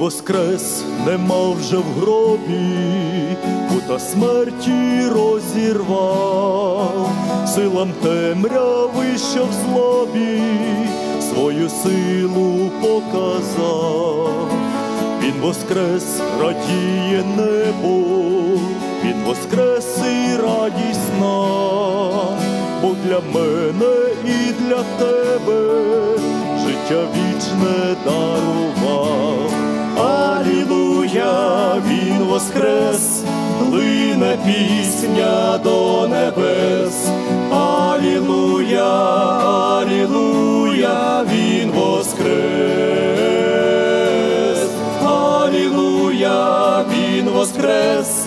воскрес, нема вже в гробі, пута смерті розірвав, силам темряви, що в злобі, свою силу показав. Він воскрес, радіє небо, він воскрес і радість нам, бо для мене і для тебе життя вічне дарував. Воскрес, лине пісня до небес. Алілуя, алілуя, він воскрес. Алілуя, він воскрес,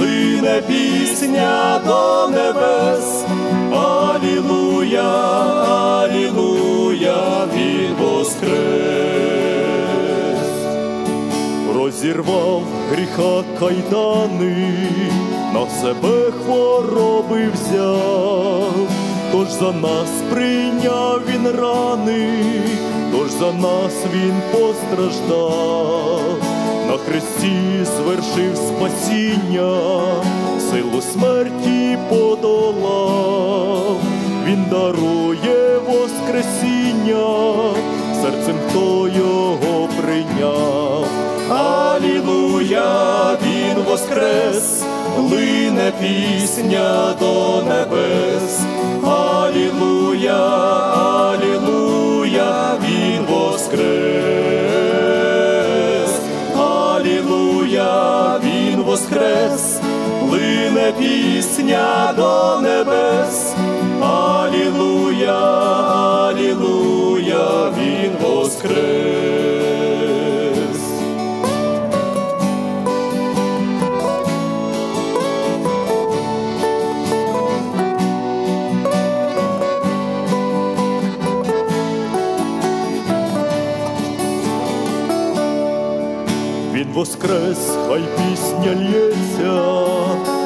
лине пісня до небес. Розірвав гріха кайдани, на себе хвороби взяв, тож за нас прийняв він рани, тож за нас він постраждав, на хресті звершив спасіння, силу смерті подолав, він дарує воскресіння, серцем хто його прийняв. Воскрес, лине пісня до небес. Алілуя, алілуя, він воскрес. Алілуя, він воскрес, лине пісня до небес. Алілуя, алілуя, він воскрес. Він воскрес, хай пісня лється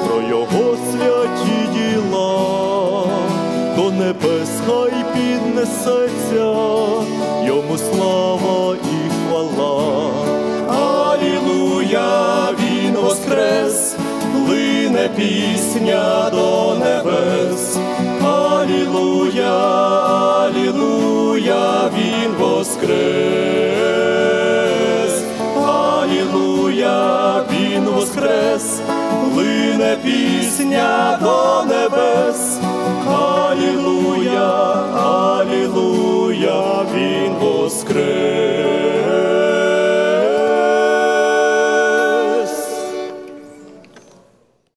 про його святі діла, до небес хай піднесеться, йому слава і хвала. Алілуя, він воскрес, лине пісня до небес. Алілуя, алілуя, він воскрес. Він лине пісня до небес.